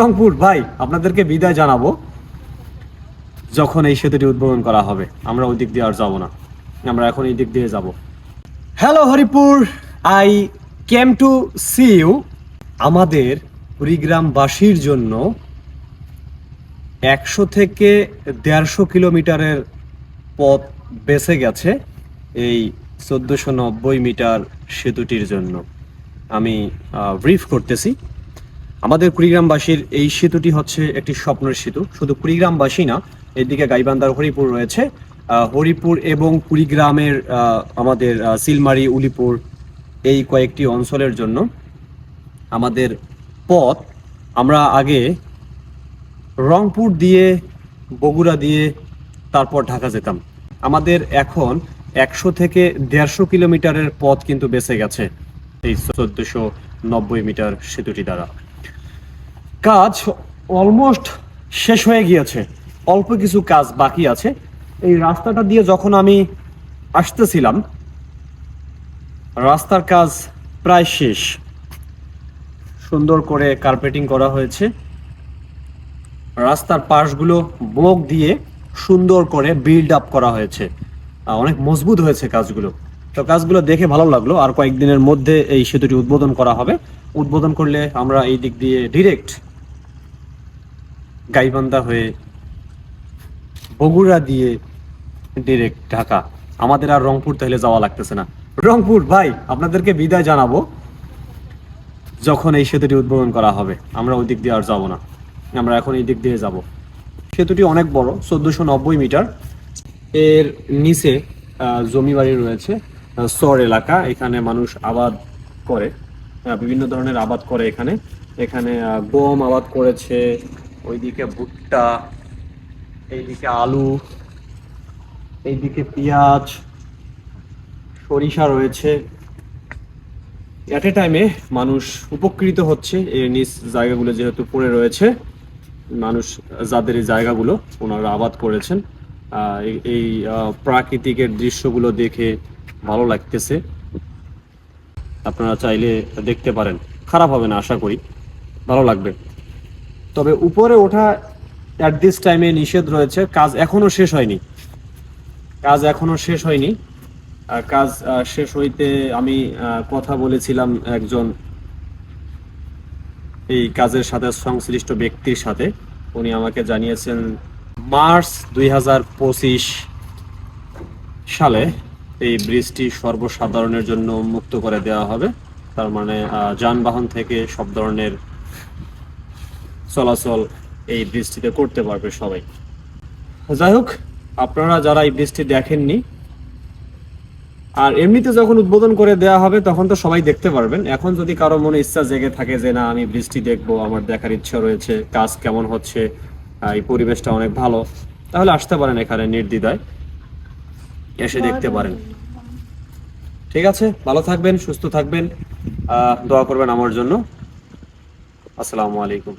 রংপুর, ভাই, আপনাদেরকে বিদায় জানাব যখন এই সেতুটি উদ্বোধন করা হবে। আমরা ওই দিক দিয়ে আর যাব না। আমরা এখন এই দিক দিয়ে যাব। Hello Haripur. I came to see you আমাদের কুড়িগ্রামবাসীর জন্য একশো থেকে দেড়শো কিলোমিটারের পথ বেঁচে গেছে এই চোদ্দোশো নব্বই মিটার সেতুটির জন্য। আমি ব্রিফ করতেছি। আমাদের কুড়িগ্রামবাসীর এই সেতুটি হচ্ছে একটি স্বপ্নের সেতু। শুধু কুড়িগ্রামবাসী না, এদিকে গাইবান্ধার হরিপুর রয়েছে। হরিপুর এবং কুড়িগ্রামের আমাদের সিলমারি, উলিপুর এই কয়েকটি অঞ্চলের জন্য আমাদের পথ। আমরা আগে রংপুর দিয়ে, বগুড়া দিয়ে, তারপর ঢাকা যেতাম। আমাদের এখন একশো থেকে দেড়শো কিলোমিটারের পথ কিন্তু বেঁচে গেছে। এই চোদ্দশো নব্বই মিটার সেতুটি দ্বারা। কাজ অলমোস্ট শেষ হয়ে গিয়েছে। অল্প কিছু কাজ বাকি আছে। এই রাস্তাটা দিয়ে যখন আমি আসতেছিলাম, রাস্তার কাজ প্রায় শেষ। সুন্দর করে কার্পেটিং করা হয়েছে। রাস্তার পাশগুলো ব্লক দিয়ে সুন্দর করে বিল্ড আপ করা হয়েছে। অনেক মজবুত হয়েছে কাজগুলো। তো কাজগুলো দেখে ভালো লাগল। আর কয়েকদিনের মধ্যে এই সেতুটি উদ্বোধন করা হবে। উদ্বোধন করলে আমরা এই দিক দিয়ে ডিরেক্ট গাইবান্ধা হয়ে বগুড়া দিয়ে ডিরেক্ট ঢাকা। আমাদের আর রংপুর তাহলে যাওয়া লাগতেছে না। রংপুর, ভাই, আপনাদেরকে বিদায় জানাব যখন এই সেতুটি উদ্বোধন করা হবে। আমরা ওই দিক দিয়ে আর যাব না। আমরা এখন এই দিক দিয়ে যাব। সেতুটি অনেক বড়, চোদ্দোশো নব্বই মিটার। এর নিচে জমি বাড়ি রয়েছে সর এলাকা। এখানে মানুষ আবাদ করে বিভিন্ন ধরনের আবাদ করে এখানে। এখানে গম আবাদ করেছে ওইদিকে ভুট্টা, এইদিকে আলু, এইদিকে পেঁয়াজ, সরিষা রয়েছে। অ্যাট এ টাইমে মানুষ উপকৃত হচ্ছে এই নিজ জায়গাগুলো যেহেতু পড়ে রয়েছে, মানুষ যাদের এই জায়গাগুলো ওনারা আবাদ করেছেন এই- প্রাকৃতিকের দৃশ্যগুলো দেখে ভালো লাগতেছে। আপনারা চাইলে দেখতে পারেন। খারাপ হবে না, আশা করি। ভালো লাগবে। তবে উপরে ওঠা অ্যাট দিস টাইমে নিষেধ রয়েছে। কাজ এখনও শেষ হয়নি। কাজ এখনও শেষ হয়নি। কাজ শেষ হইতে আমি কথা বলেছিলাম একজন এই কাজের সাথে, সংশ্লিষ্ট ব্যক্তির সাথে। উনি আমাকে জানিয়েছেন, মার্চ দুই হাজার পঁচিশ সালে এই ব্রিজটি সর্বসাধারণের জন্য মুক্ত করে দেওয়া হবে। তার মানে যানবাহন থেকে সব ধরনের চলাচল এই ব্রিজটিতে করতে পারবে সবাই। যাই হোক আপনারা যারা এই ব্রিজটি দেখেননি, আর এমনিতে যখন উদ্বোধন করে দেওয়া হবে, তখন তো সবাই দেখতে পারবেন। এখন যদি কারও মনে ইচ্ছা জেগে থাকে যে, না, আমি বৃষ্টি দেখব, আমার দেখার ইচ্ছা রয়েছে, কাজ কেমন হচ্ছে এই পরিবেশটা অনেক ভালো, তাহলে আসতে পারেন এখানে নির্দ্বিধায়। এসে দেখতে পারেন। ঠিক আছে? ভালো থাকবেন, সুস্থ থাকবেন। দোয়া করবেন আমার জন্য। আসসালামু আলাইকুম।